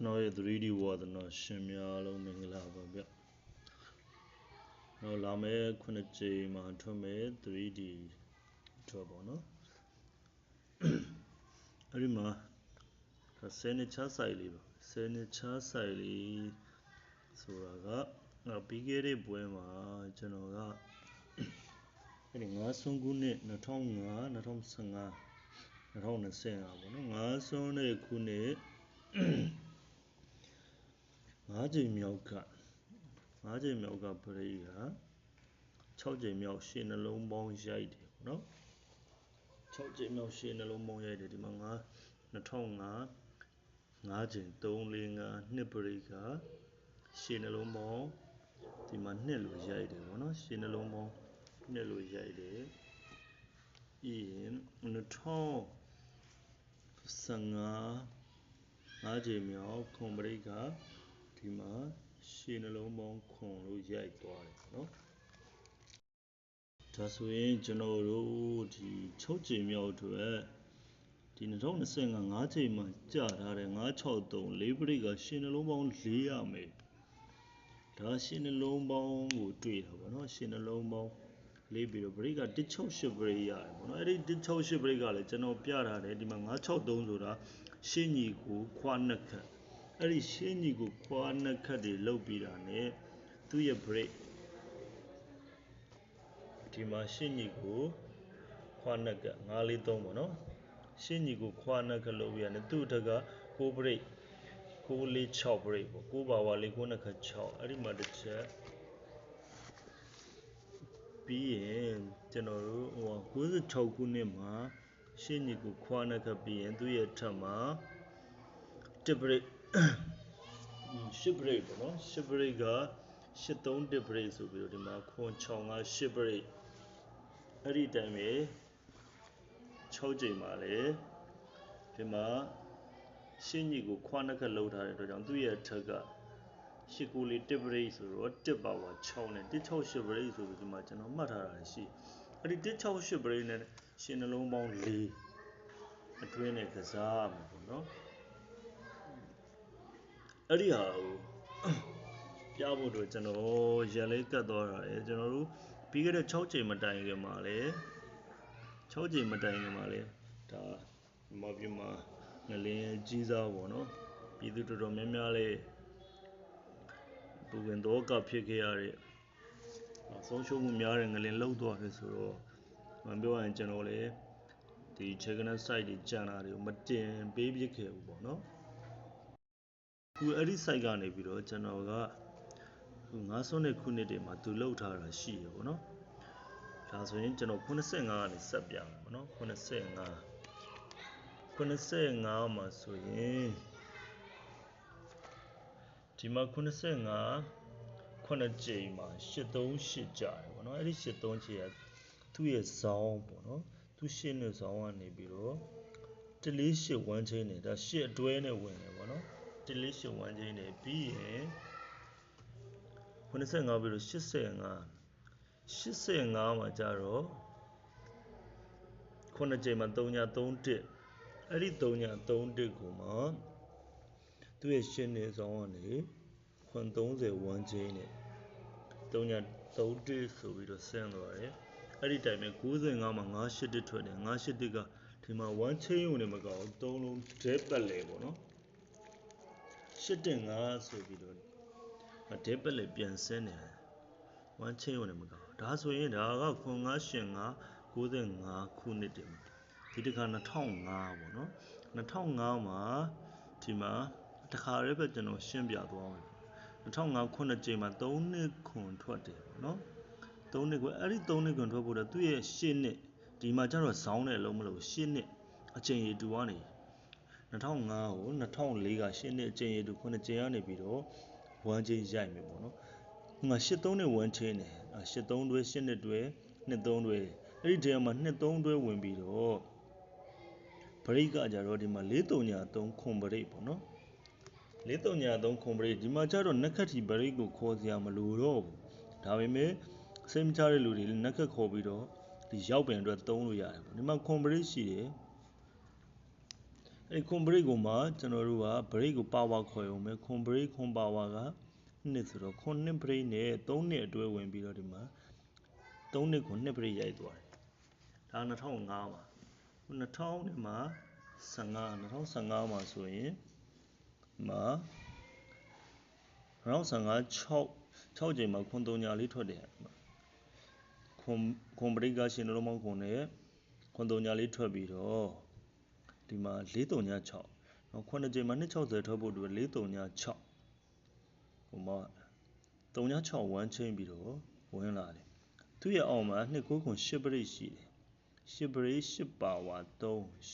ကျွန်တော်ရဲ့ 3D ဝါသနာရှင်များအားလုံးမင်္ဂလာပါဗျ။တော့လာမယ့်ခုနှစ်ကြိမ်မှာထွက်မယ် 3D ထွက်ပေါ့နော်။အဲ့ဒီမှာဒါဆယ်နှစ်ချဆိုင်လေးပါဆယ်နှစ်ချဆိုင်လေးဆိုတာကပြီးခဲ့တဲ့ပွဲမှာကျွန်တော်ကအဲ့ဒီငါးဆွန်းခုနှစ်2005 2015 2025ပေါ့နော်ငါးဆွန်းတဲ့ခုနှစ် ၅ချိန်မြောက်က၅ချိန်မြောက်ကပရိက6ချိန်မြောက်ရှင်းနှလုံးပေါင်းရိုက်တယ်ပေါ့နော်6ချိန်မြောက်ရှင်းနှလုံးပေါင်းရိုက်တယ်ဒီမှာငါ2005 5ချိန်3 4 5နှစ်ပရိကရှင်းနှလုံးပေါင်းဒီမှာနှစ်လို့ရိုက်တယ်ပေါ့နော်ရှင်းနှလုံးပေါင်းနှစ်လို့ရိုက်တယ်ပြီးရင်2015 5ချိန်မြောက်ခွန်ပရိက ဒီမှာရှည်နှလုံးပေါင်းခွန်လို့ရိုက်သွားတယ်နော်ဒါဆိုရင်ကျွန်တော်တို့ဒီ6ချိန်မြောက်အတွက်ဒီ2025 5ချိန်မှာကြာထားတဲ့963 4ပရိကရှည်နှလုံးပေါင်း4ရမယ်ဒါရှည်နှလုံးပေါင်းကိုတွေ့တာပေါ့နော်ရှည်နှလုံးပေါင်းလေးပြီးတော့ပရိက168ပရိရတယ်ပေါ့နော်အဲ့ဒီ168ပရိကလည်းကျွန်တော်ပြထားတယ်ဒီမှာ963ဆိုတာရှင်းညီကိုခွာနှစ်ခတ် အဲ့ဒီရှင်းညီကိုခွာနှစ်ခတ်တွေလုတ်ပြီးတာ ਨੇ သူ့ရဲ့ break ဒီမှာရှင်းညီကိုခွာနှစ်က943ပေါ့နော်ရှင်းညီကိုခွာနှစ်ခတ်လုတ်ပြီးတာ ਨੇ သူ့အထက်က6 break 646 break ပေါ့6ပါဝါလေး9နှစ်ခတ်6အဲ့ဒီမှာတစ်ချက်ပြီးရင်ကျွန်တော်တို့ဟို96ခုနှစ်မှာရှင်းညီကိုခွာနှစ်ခတ်ပြီးရင်သူ့ရဲ့ထက်မှာ1 break ရှစ်ဘရိတ်ပေါ့နော်ရှစ်ဘရိတ်က83တစ်ဘရိတ်ဆိုပြီးတော့ဒီမှာခွန်6ကရှစ်ဘရိတ်အဲ့ဒီတိုင်ပဲ6ချိန်ပါလေဒီမှာရှင်းကြီးကိုခွားနှက်ခက်လှုပ်ထားတဲ့အတွက်ကြောင့်သူ့ရဲ့ထက်ကရှစ်ကိုလေးတစ်ဘရိတ်ဆိုတော့တစ်ပါဝါ6နဲ့168ဘရိတ်ဆိုပြီးဒီမှာကျွန်တော်မှတ်ထားတာရှိအဲ့ဒီ168ဘရိတ်နဲ့ရှင်းနှလုံးပေါင်း4အတွင်းနဲ့ကစားမှာပေါ့နော် အဲ့ဒီဟာကိုပြဖို့တော့ကျွန်တော်ရန်လေးကတ်သွားတာလေကျွန်တော်တို့ပြီးခဲ့တဲ့6ချိန်မတိုင်ခင်မှာလေ6ချိန်မတိုင်ခင်မှာလေဒါမပြမငလင်းကြီးစားပေါ့နော်ပြည်သူတော်တော်များများလေးပူဝင်တော့ကဖြစ်ခဲ့ရတဲ့ဆုံးရှုံးမှုများတဲ့ငလင်းလှုပ်သွားတယ်ဆိုတော့မပြောရရင်ကျွန်တော်လေဒီ check in site တွေကြံတာတွေကိုမတင်ပေးပြခဲ့ဘူးပေါ့နော် ခုအဲ့ဒီ site ကနေပြီးတော့ကျွန်တော်ကခု9ဆွန်းတဲ့ခုနှစ်တွေမှာသူလောက်ထားတာရှိရပေါ့နော်ဒါဆိုရင်ကျွန်တော်85ကနေဆက်ပြမယ်ပေါ့နော်85 85မှာဆိုရင်ဒီမှာ85ခုနှစ်ကြိမ်မှာ838ကြာတယ်ပေါ့နော်အဲ့ဒီ83ကြိမ်ကသူ့ရဲ့ဇောင်းပေါ့နော်သူရှင်းတဲ့ဇောင်းကနေပြီးတော့148 1 chain နဲ့ဒါ8အတွဲနဲ့ဝင်တယ်ပေါ့နော် 148 1 chain နဲ့ပြီးရင်85ပြီးတော့85 85မှာကြတော့ခုနှစ်ကြိမ်မှာ3ည31အဲ့ဒီ3ည31ကိုမှသူ့ရဲ့ရှင်းနေဆောင်ကနေခွန်30 1 chain နဲ့3ည31ဆိုပြီးတော့ဆင်းသွားတယ်အဲ့ဒီတိုင်ပဲ95မှာ98ထွက်တယ်98ကဒီမှာ1 chain ုံနဲ့မကောက်သုံးလုံးဒဲပတ်လေပေါ့နော် 8.5ဆိုပြီးတော့ဒဲပတ်လေပြန်ဆင်းတယ်1 chain ုံနဲ့မကောက်ဒါဆိုရင်ဒါကခွန်9ရှင်9 95ခုနှစ်တည်းဒီတစ်ခါ2005ပေါ့နော်2005မှာဒီမှာတခါရဲပဲကျွန်တော်ရှင်းပြသွားမယ်2005ခုနှစ်ကြိမ်မှာ3နှစ်ခွန်ထွက်တယ်ပေါ့နော်3နှစ်ခွန်အဲ့ဒီ3နှစ်ခွန်ထွက်ဖို့တော့သူ့ရဲ့ရှင်းနှစ်ဒီမှာကျတော့ဇောင်းနဲ့လုံးမလို့ရှင်းနှစ်အချိန်ရီတူကနေ 2005ကို2004ကရှင်းနှစ်အချိန်ရီတူခုနှစ်ကြိမ်ကနေပြီးတော့1ချိန်ရိုက်မယ်ပေါ့နော်ဟိုမှာ83နဲ့1ချိန်နဲ့83တွဲ8နှစ်တွဲ23တွဲအဲ့ဒီထဲမှာ23တွဲဝင်ပြီးတော့ဘရိတ်ကကြတော့ဒီမှာ433ခွန်ဘရိတ်ပေါ့နော်433ခွန်ဘရိတ်ဒီမှာကျတော့နက်ခတ်တီဘရိတ်ကိုခေါ်စရာမလိုတော့ဘူးဒါပေမဲ့စိတ်မချတဲ့လူတွေလည်းနက်ခတ်ခေါ်ပြီးတော့ဒီရောက်ပင်အတွက်သုံးလို့ရတယ်ပေါ့ဒီမှာခွန်ဘရိတ်ရှိတယ် အဲ့ခွန်ဘရိတ်ကိုမှကျွန်တော်တို့ကဘရိတ်ကိုပါဝါခေါ်ရုံပဲခွန်ဘရိတ်ခွန်ပါဝါကနှစ်ဆိုတော့ခွန်နှစ်ဘရိတ်နဲ့3နှစ်အတွဲဝင်ပြီးတော့ဒီမှာ3နှစ်ကိုနှစ်ဘရိတ်ရိုက်သွားတယ်ဒါ2005မှာ2000နဲ့မှာ15 2015မှာဆိုရင်ဒီမှာ2015 6 6ချိန်မှာခွန်3ညာလေးထွက်တယ်ဒီမှာခွန်ခွန်ဘရိတ်ကရှင်လုံးမောင်းခွန်နဲ့ခွန်3ညာလေးထွက်ပြီးတော့ ဒီမှာ4 3ည6နော်ခုနှစ်ကြိမ်မှာ260ထွက်ဖို့အတွက်4 3ည6ဟိုမှာ3ည6ဝမ်းချင်းပြီးတော့ဝင်လာတယ်သူ့ရဲ့အောက်မှာ2 9ခု10ပရိတ်ရှိတယ်10ပရိတ်10ပါဝါ3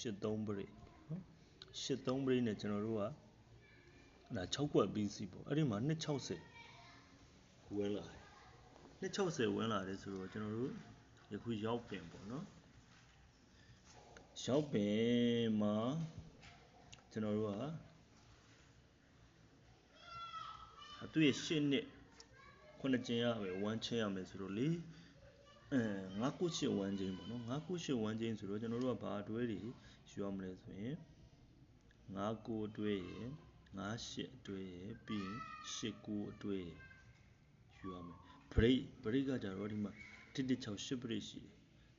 83ပရိတ်နော်83ပရိတ်နဲ့ကျွန်တော်တို့ကဒါ6ကွက်ပြီးစီပေါ့အဲ့ဒီမှာ260ဝင်လာတယ်260ဝင်လာတယ်ဆိုတော့ကျွန်တော်တို့ယခုရောက်ပင်ပေါ့နော် ရောက်ပင်မှာကျွန်တော်တို့ကအသူ့ရဲ့ရှစ်နှစ်ခုနှစ်ကျင်းရမယ်ဝမ်းချင်းရမယ်ဆိုတော့လေအဲ9ခုရှစ်ဝမ်းချင်းပေါ့နော်9ခုရှစ်ဝမ်းချင်းဆိုတော့ကျွန်တော်တို့ကဘာအတွဲတွေယူရမလဲဆိုရင်9ခုအတွဲရယ်9ရှစ်အတွဲရယ်ပြီးရင်8ခုအတွဲရယ်ယူရမယ် break break ကကြတော့ဒီမှာ116 8 break ရှိတယ်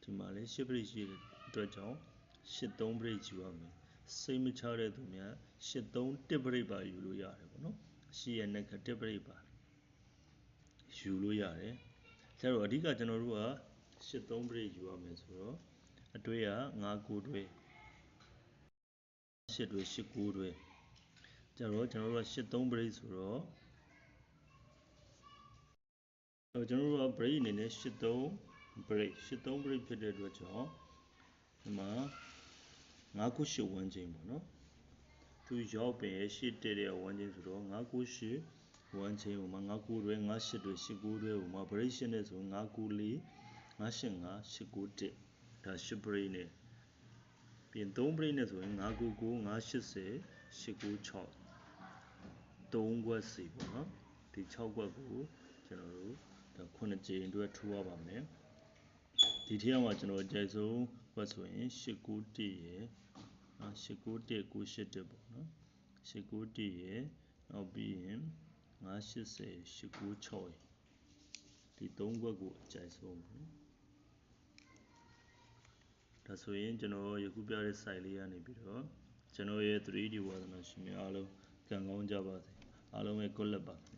ဒီမှာလည်း8 break ရှိတဲ့အတွက်ကြောင့် 83 break ယူရမယ်စိတ်မချတဲ့သူများ83 1 break ပါယူလို့ရတယ်ပေါ့နော်ရှိရတဲ့က1 break ပါယူလို့ရတယ်ကျတော့အဓိကကျွန်တော်တို့က83 break ယူရမယ်ဆိုတော့အတွေ့က9 9တွေ့8တွေ့8 9တွေ့ကျတော့ကျွန်တော်တို့က83 break ဆိုတော့အဲကျွန်တော်တို့က break အနေနဲ့83 break 83 break ဖြစ်တဲ့အတွက်ကြောင့်ဒီမှာ 9ခု8ဝန်းချင်းပေါ့နော်သူရောက်ပင်ရှစ်တဲ့တဲ့ဝန်းချင်းဆိုတော့9ခု8ဝန်းချင်းဟိုမှာ9ခုတွဲ9 8တွဲ8ခုတွဲဟိုမှာ break ရှင်းတဲ့ဆို9ခု4 9 8 5 8ခု1ဒါ8 break နဲ့ပြင်3 break နဲ့ဆိုရင်9ခု9 9 80 8ခု6 3ခွက်စီပေါ့နော်ဒီ6ခွက်ကိုကျွန်တော်တို့ဒါ9ကြိမ်အတွက်ထိုးရပါမယ်ဒီထက်မှာကျွန်တော်အကြိုက်ဆုံးဘတ်ဆိုရင်891ရယ် နော်891 981ပေါ့နော်891ရယ်နောက်ပြီးရင်980 896ရယ်ဒီ၃ဘတ်ကိုအကြိုက်ဆုံးပေါ့နော်ဒါဆိုရင်ကျွန်တော်ယခုပြတဲ့ site လေးကနေပြီးတော့ကျွန်တော်ရဲ့ 3D ဝါသနာရှင်များအားလုံးကံကောင်းကြပါစေအားလုံးရဲ့ good luck ပါ